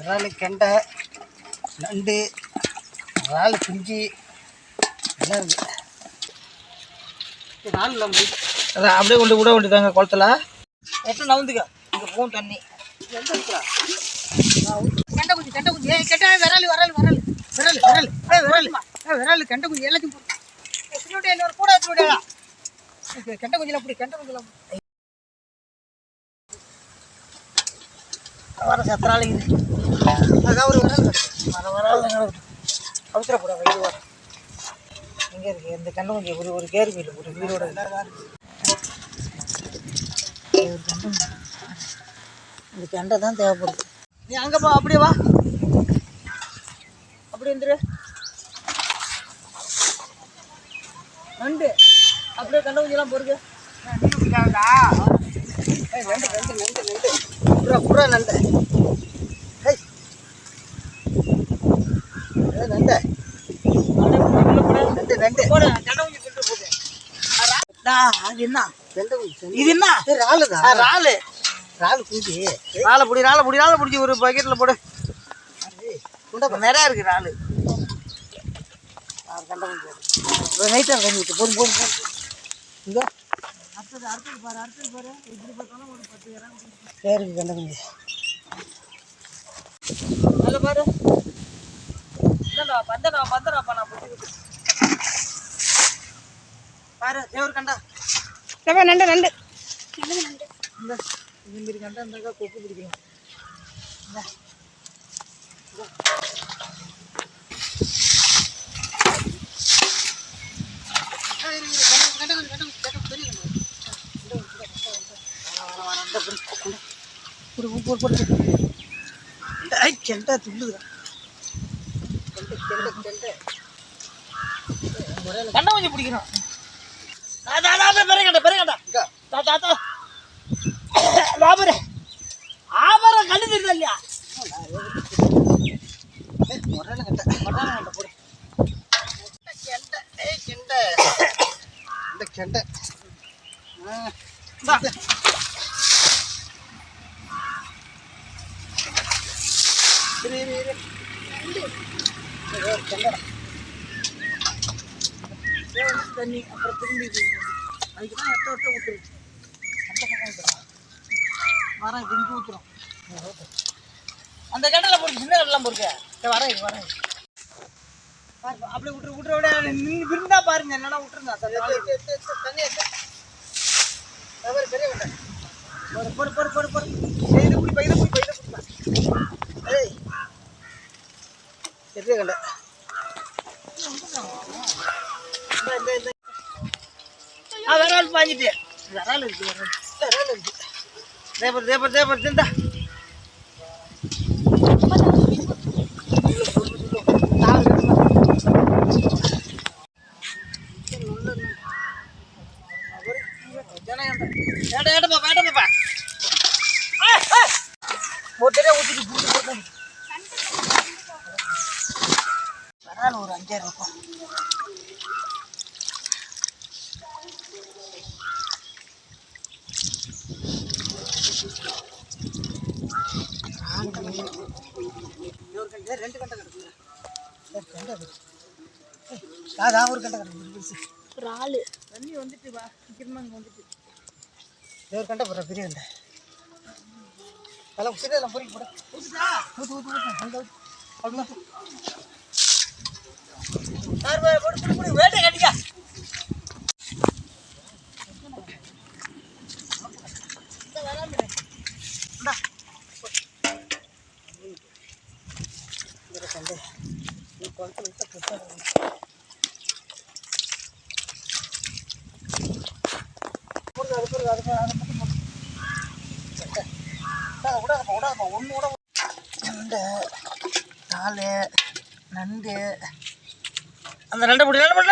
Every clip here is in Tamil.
இறால் கெண்டை நண்டு இறால் குஞ்சு எல்லாம் இருக்கு. இறால் நம்பி அதான் அப்படியே கொண்டு விட வேண்டியதாங்க குளத்துல. எட்டு நவுந்துக்க இங்கே போகும் தண்ணி. எங்கே இருக்கிறா கெண்டை குஞ்சு கெண்டை குஞ்சு. ஏய் கெண்டை விரல் விரல் விரல். விரல் விரல். ஏய் விரல். ஏய் விரல் கெண்டை குஞ்சு. எல்லாத்தையும் போடு. சின்னோட்டை இன்னொரு கூட எடுத்து விடா கெண்டை குஞ்சில் அப்படி கெண்டை குஞ்சில் வர சத்திரால இது அதான் ஒரு விரல் வர விரல் அவசரப்படாத இது வர. எங்கே இருக்கு? இந்த கெண்டை கொஞ்சம் ஒரு ஒரு கேர் வீடு ஒரு வீடோட ஒரு கெண்டை இந்த கெண்டை தான் தேவைப்படுது. நீ அங்கே போ அப்படியே வா. அப்படி வந்துரு நண்டு. அப்படியே கண்ட கொஞ்சம் பொறுக்கு. ஏய் நண்டு நண்டு நண்டு நண்டு. புறா புறா நண்டு ஏய் நண்டு நண்டு நண்டு போடு கண்ட அது என்ன? கெண்டை இது என்ன? ஆ, இறாலு. இறால் குஞ்சு ராலை பிடி ராலை பிடி ராலை பிடிச்சி ஒரு பக்கெட்டில் போடு. நிறையா இருக்கு இறாலு. நைட்டாக விட்டு போதும் போதும் போதும் இங்கே பேருக்கு கெண்டை குஞ்சு. அதில் பாரு. இந்தடா பந்தடா பந்தடாப்பா நான் பாரு தேவர் கண்டா. நண்டு நண்டு. இந்த இது மாரி கண்டா இருந்தாக்கா கொக்கு பிடிக்கணும் கெண்டை துள்ளுதுடா கண்டை. கொஞ்சம் பிடிக்கணும் பெரிய கண்டா பெரிய கண்டா தாத்தா தாத்தா ஆபரம் கண்டு தெரியுதா இல்லையா முறையில கெண்டை மட்டான கண்டை போடு கெண்டை கெண்டை இந்த. கெண்டை ஆ, இந்தா. இரு இரு இரு இது ஒரு கெண்டை இதே வந்து தண்ணி அப்புறம் திரும்பி இது அதுக்கு தான் எட்ட விட்டு ஊற்றுருச்சு அந்த பக்கம் ஊற்றுறோம் வரேன் இது இங்கே ஊற்றுறோம் அந்த கண்டையில் போட்டு சின்ன கண்டெல்லாம் போருக்கு சரி வரேன் இது வரேன் பாரு, அப்படியே விட்டுரு விட்டுரு விட நீங்க விருந்தா பாருங்க என்னன்னா விட்டுருங்க சரி, நாளைக்கு. தண்ணி எடுத்து. பெரிய கெண்டை போடு போடு பொறு பொறு போடு ஏய், இது பிடிப்பா இது பிடிப்பா இது ஏய். பெரிய கெண்டை விரால் பாஞ்சிட்டு விரால் இருக்கு விரால் இறால் இருக்கு. தேப்பர் தேப்பர் தேப்பர் திண்டா ஒரு அஞ்சாயிரம் ரூபாய் ஒரு கெண்டை ரெண்டு கெண்டை கிடக்குங்க ஏய், கெண்டை இருக்கு. ஏய், அதான் ஒரு கெண்டை கிடக்கு பெருசு இறாலு. தண்ணி வந்துட்டு வா சீக்கிரமா இங்க வந்துட்டு. ஒரு கெண்டை போடுற பெரிய கெண்டை அதெல்லாம் சரி எல்லாம் பொறிக்க போட. அங்கே அவ்வளோ போடு போடு வேட்டை கட்டிக்கா இந்த கெண்டை நீ குளத்துல விட்டா பெருசாக போடுது அது போடுது அது போடுது, அதை மட்டும் போடு கெண்டை விடாத விடாதப்பா விடாதப்பா ஒன்று கூட நண்டு நாலு நண்டு அந்த ரெண்டு பிடி நண்டு பிடி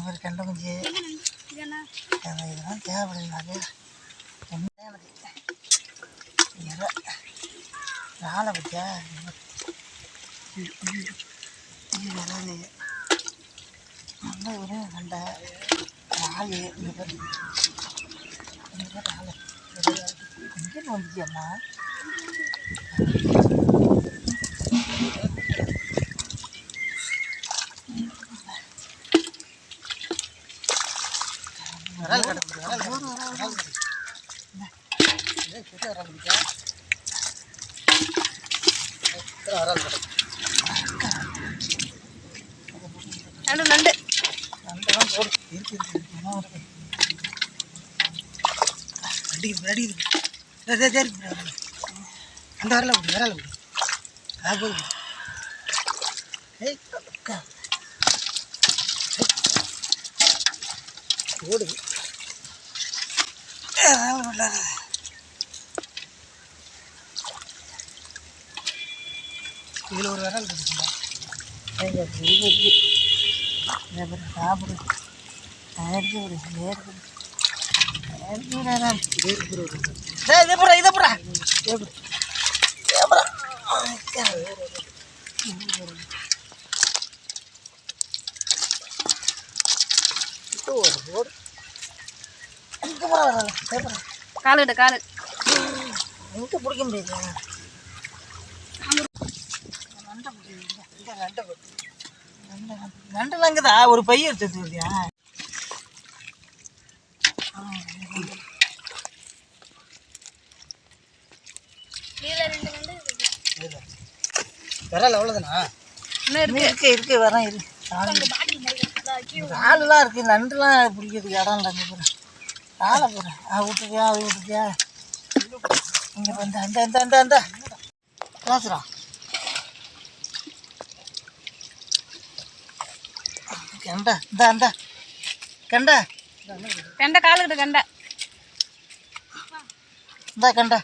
ஒரு கண்டை குஞ்சு இதெல்லாம் தேவைப்படுது என்ன எனக்கு நாளை பற்றியா இது நல்ல ஒரு நண்டை ஆளு இங்கே வந்துச்சியம்மா வரல் கிடக்கு வரல் வரல் கிடக்கு வரல் கிடக்கு நண்டு நண்டு நண்டெல்லாம் போடு இருக்கு இருக்கு அடிக்குது அடிக்குது அந்த வரல விடு வரல விடு அது போகுது ஏய் ஓடுது இதில் ஒரு விரல் இருக்குங்களா சாப்பிடு ஒரு ஓடு. இங்கே காலு கிட்ட காலு. எங்கே பிடிக்க முடியாது. இந்த நண்டை இருக்குதா ஒரு பைய எடுத்து வருதியா. விரல் அவ்வளோதானா இன்னும் இருக்கு இருக்கு இருக்கு வரேன் இரு. ஆளுலாம் இருக்கு நண்டுலாம் பிடிக்கிறதுக்கு இடம் இல்லை போகிறேன் ஆளை போகிறேன் ஆ விட்டுட்டியா அது விட்டுட்டியா இங்கே வந்து அந்த அந்த அந்த அந்த பேசுகிறா கெண்டா இந்த அந்த கெண்டா. கெண்டை காலு கிட்ட கெண்டை. இந்த கெண்டா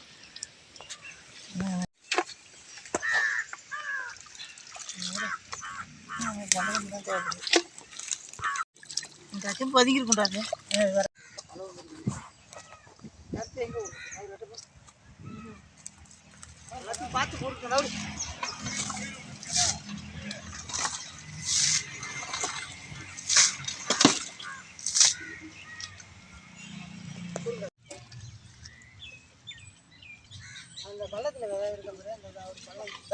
பதுங்கிருக்கும்டா அது வேற பார்த்து கொடுக்கணும் அந்த பள்ளத்தில் விதை இருக்க மாதிரி அந்த ஒரு பள்ளம் இதா, இதா, இதா இருக்கு பாரு, அந்த ஓட்டை. இதா, இதா, அது உள்ள ஒரு தண்ணி குடிக்குது, அந்த தண்ணி. அந்த வந்து சாமி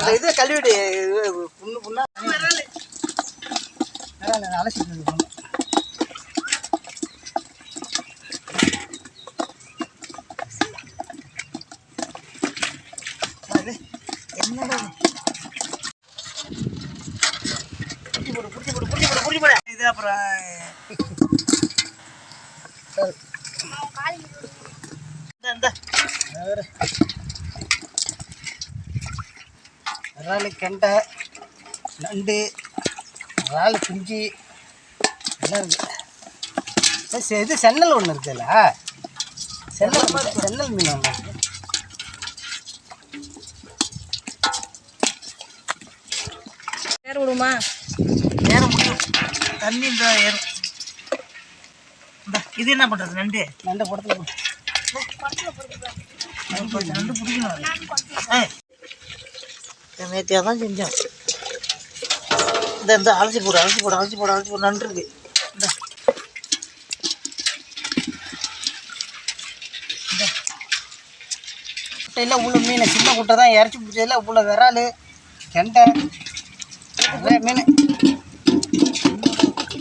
அந்த இது கழுவிடு புண்ணு புண்ணா? அதான் அலசிட்டு இருக்கு அது என்னடா இது? போடு புடிச்சு போடு புடிச்சு போடு புடிச்சு போடு. இது அப்புறம் சரி இந்த இந்த வேறு இறால் கெண்டை நண்டு இறால் குஞ்சு எல்லாம் சரி, இது சென்னல் ஒன்று இருக்குல்ல சென்னல் சென்னல் மீன் ஒன்று இருக்கு வேறு விடுமா? ஏற முடியும் தண்ணி இந்த ஏறும் இந்த இது என்ன பண்றது நண்டு? நண்டை படத்தில் போட்டு நண்டு பிடிக்கணும். ஏய் நேத்தியாக தான் செஞ்சோம் இந்த இந்த அலசி போடு அலசி போடு அலசி போடு அலசி போடு நண்டு இருக்கு இந்த. குட்டையில் உள்ள மீன் சின்ன குட்டை தான் இறச்சி பிடிச்சதில் உள்ள விறால் கெண்டை நிறைய மீன்.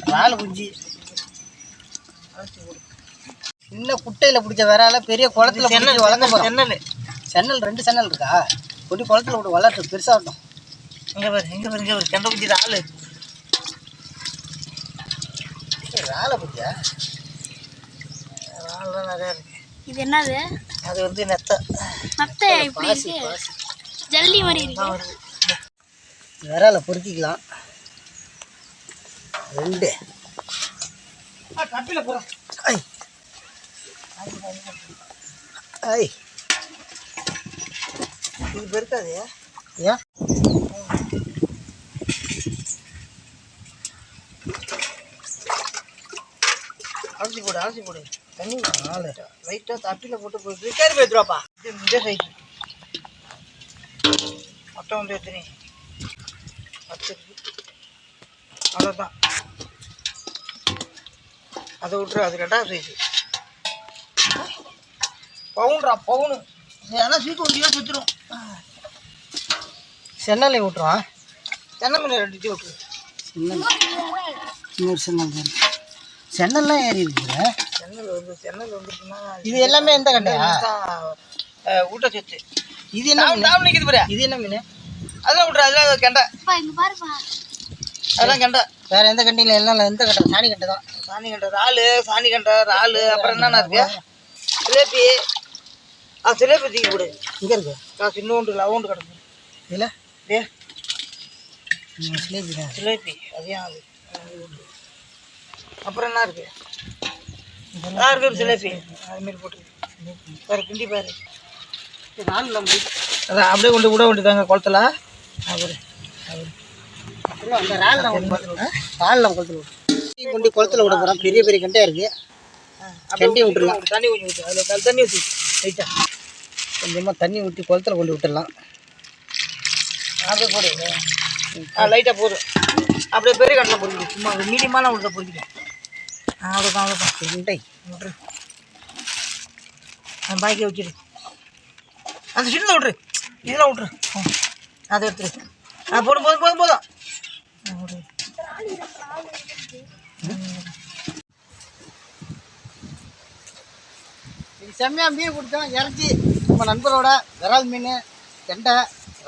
இறால் குஞ்சு. சின்ன குட்டையில் பிடிச்ச விறால பெரிய குளத்துல வளர்க்க சென்னல். சென்னல் ரெண்டு சென்னல் இருக்கா? கொட்டி குளத்துல விட்டு வளர்த்து பெருசாகட்டும் இங்கே பாரு இங்கே பாரு இங்கே பாரு கெண்டை குச்சி ஆள். இறாலை பிடிச்சா ஆள்லாம் நிறையா இருக்கு. இது என்னது? அது வந்து நெத்தை மத்த இப்படி ஜல்லி மாதிரி இருக்கு. பொறுக்கிக்கலாம். ரெண்டு. ஐ ஐ இது பெருக்காது. ஏன்? அலசி போடு அலசி போடு. தண்ணி நாலு லைட்டாக தட்டில் போட்டு போய் ரிப்பேர் போய்த்துருவாப்பா இது இந்த சைஸ் மொத்தம் வந்து எத்தனை? பத்து. அவ்வளோதான் அதை விட்டுரு அது ரெண்டாவது சைஸு பவுன்ரா பவுனு. ஏன்னா சீக்கு ஒண்டியாக சுற்றிடும் சென்னலை விட்டுருவான் தென்னை மீன் ரெண்டு டீ விட்டுரு சென்னல். இன்னொரு சென்னல் தான். சென்னல்லாம் ஏறி இருக்குங்க சென்னல் வந்து சென்னல் வந்துருக்குன்னா இது எல்லாமே எந்த கண்டையா ஊட்டச்சத்து இது என்ன நிற்கிது பாரு. இது என்ன மீன்? அதெல்லாம் விட்ரு அதெல்லாம் கெண்டை. அதெல்லாம் கெண்டை. வேற எந்த கண்டியில் எல்லாம் எந்த கண்டை சாணி கண்டை தான். சாணி கண்டை இறாலு சாணி கண்டை இறாலு அப்புறம் என்னென்ன இருக்கு? சிலேபி. ஆ சிலேபி தூக்கி விடு இங்கே இருக்கு. நான் சின்னோண்டு லவோண்டு கிடக்கு. இல்லை. டே சிலேபி தான் அது. அப்புறம் என்ன இருக்கு? ஆ இருக்கு சிலேபி? அதுமாரி போட்டு பாரு கிண்டி பாரு. நம்பி. அதான் அப்படியே கொண்டு விட வேண்டியதாங்க குளத்துல. அவரு இல்லை அந்த ரால் நம்ம குளத்துல விடும் கொண்டு குளத்துல விட போகிறோம் பெரிய பெரிய கண்டையாக இருக்குது கண்டி விட்டுடலாம் தண்ணி கொஞ்சம் ஊற்று அதில் தண்ணி ஊற்றி லைட்டாக கொஞ்சமாக தண்ணி ஊற்றி குளத்துல கொண்டு விட்டுடலாம் அப்படியே போடு. ஆ லைட்டாக போதும் அப்படியே பெரிய கடலை பொறிக்கிடு சும்மா மீடியமான உள்ள பொறிக்கிடு ஆ அவ்வளோதான் அவ்வளோதான் கண்டை விட்ரு அந்த பாய்க்கை வச்சிரு அந்த சின்ன விட்ரு இதெல்லாம் விட்ரு அதை எடுத்துரு ஆ போதும். போதும் போதும் போதும் செம்மையாக மீன் கொடுத்தோம் இறச்சி. நம்ம நண்பரோட விரால் மீன் கெண்டை.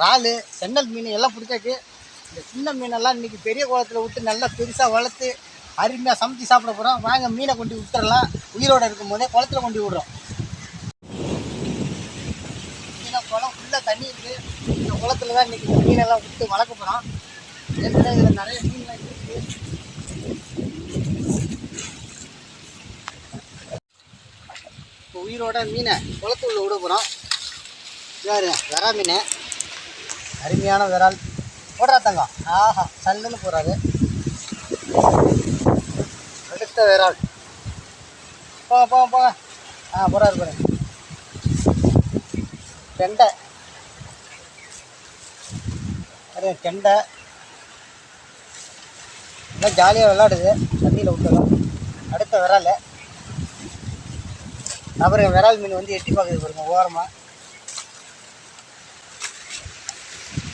இறால் சென்னல் மீன் எல்லாம் பிடிச்சாச்சு. இந்த சின்ன மீனெல்லாம் இன்றைக்கி பெரிய குளத்துல விட்டு நல்லா பெருசாக வளர்த்து அருமையாக சமைச்சு சாப்பிட போகிறோம் வாங்க மீனை கொண்டு விட்டுறலாம் உயிரோடு இருக்கும்போதே குளத்துல கொண்டு விடுறோம். மீனை குளம் ஃபுல்லாக தண்ணி இருக்குது இந்த குளத்துல தான் இன்னைக்கு இந்த மீனெல்லாம் விட்டு வளர்க்க போகிறோம் ஏற்கனவே இதில் நிறைய மீன்லாம் இருக்குது இப்போ உயிரோட மீனை குளத்துள்ள விட போகிறோம் யாரு வரா மீன். அருமையான விரால். போடுறா தங்கம். ஆஹா சல்லுன்னு போகிறாரு அடுத்த விரால். போங்க போங்க போங்க ஆ போகிறாரு போகிறேன் கெண்டை. அது கெண்டை. எல்லாம் ஜாலியாக விளாடுது தண்ணியில் விட்டுறோம் அடுத்த விரால். அப்புறம் விரால் மீன் வந்து எட்டி பார்க்குது பாருங்க ஓரமாக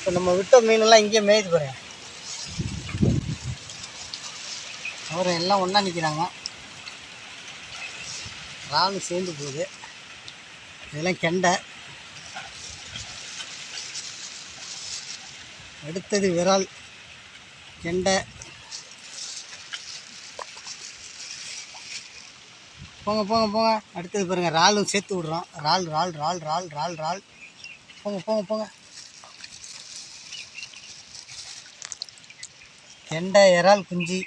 இப்போ நம்ம விட்ட மீனெல்லாம் இங்கேயே மேய்து பாருங்க. அவர் எல்லாம் ஒன்றா நிற்கிறாங்க இறாலும் சேர்ந்து போகுது. இதெல்லாம் கெண்டை. அடுத்தது விரால். கெண்டை. போங்க போங்க போங்க. அடுத்தது பாருங்க இறாலும் சேர்த்து விட்றோம். இறால் இறால் இறால் இறால் இறால் இறால். போங்க போங்க போங்க. கெண்டை இறால் குஞ்சு.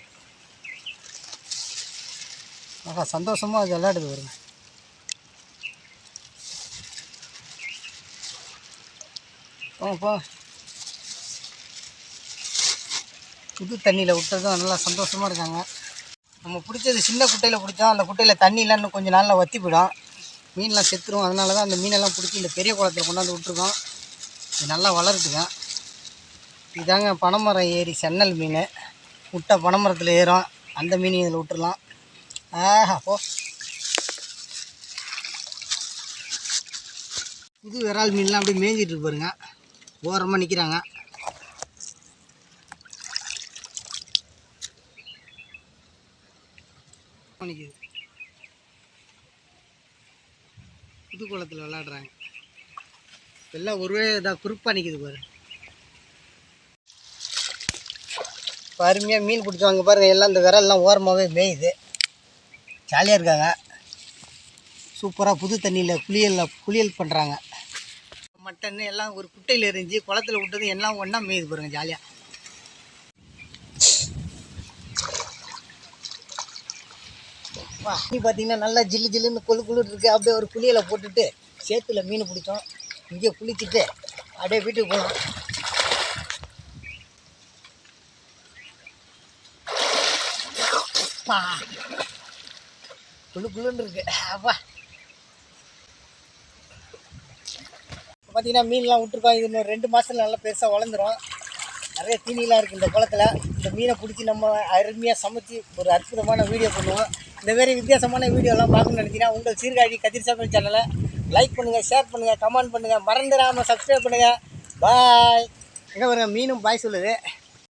ஆகா சந்தோஷமாக அது விளையாடுது வருங்க போங்க புது தண்ணியில் விட்டதும் நல்லா சந்தோஷமாக இருக்காங்க. நம்ம பிடிச்சது சின்ன குட்டையில் பிடிச்சோம் அந்த குட்டையில் தண்ணியெலாம் இன்னும் கொஞ்சம் நாளில் வற்றி போயிடும். மீன்லாம் செத்துரும். அதனால தான் அந்த மீனெல்லாம் பிடிச்சி இந்த பெரிய குளத்துல கொண்டாந்து விட்ருக்கோம் இது நல்லா வளருதுங்க. இதாங்க பனைமரம் ஏறி சென்னல் மீன். முட்டை பனைமரத்தில் ஏறும். அந்த மீனையும் இதில் விட்டுறலாம் ஆஹா போ. புது விரால் மீன்லாம் அப்படியே மேய்ஞ்சிட்டு பாருங்க. ஓரமாக நிற்கிறாங்க நிற்கிது புது குளத்தில் விளாடுறாங்க. எல்லாம் ஒருவே இதாக குறிப்பாக நிற்கிது பாரு. இப்போ அருமையாக மீன் பிடிச்சவங்க பாருங்க. எல்லாம் இந்த விரல்லாம் ஓரமாகவே மேயுது. ஜாலியாக இருக்காங்க. சூப்பராக புது தண்ணியில் குளியலில் குளியல் பண்ணுறாங்க மட்டன் எல்லாம் ஒரு குட்டையில் எரிஞ்சு குளத்துல விட்டது எல்லாம் ஒன்றா மேயுது பாருங்க ஜாலியாக பார்த்தீங்கன்னா நல்லா ஜில்லு ஜில்லுன்னு கொழு குளிர் இருக்குது அப்படியே ஒரு குளியலை போட்டுட்டு சேத்துல மீன் பிடிச்சோம். இங்கே குளிச்சுட்டு அப்படியே வீட்டுக்கு போகலாம் அப்பா குளு குளுன்னு இருக்கு. அப்பா இப்போ பார்த்தீங்கன்னா மீன்லாம் விட்டுருக்கோம். இது இன்னும் ரெண்டு மாதத்துல நல்லா பெருசாக வளர்ந்துரும். நிறைய தீனிலாம் இருக்குது இந்த குளத்துல. இந்த மீனை பிடிச்சி நம்ம அருமையாக சமைச்சு ஒரு அற்புதமான வீடியோ பண்ணுவோம். இந்த மாதிரி வித்தியாசமான வீடியோலாம் பார்க்கணும்னு நினச்சிங்கன்னா உங்கள் சீர்காழி கதிர் சமையல் சேனலை லைக் பண்ணுங்கள் ஷேர் பண்ணுங்கள் கமெண்ட் பண்ணுங்கள் மறந்துடாமல் சப்ஸ்கிரைப் பண்ணுங்கள் பாய் எங்கே பாருங்க மீனும் பாய் சொல்லுது.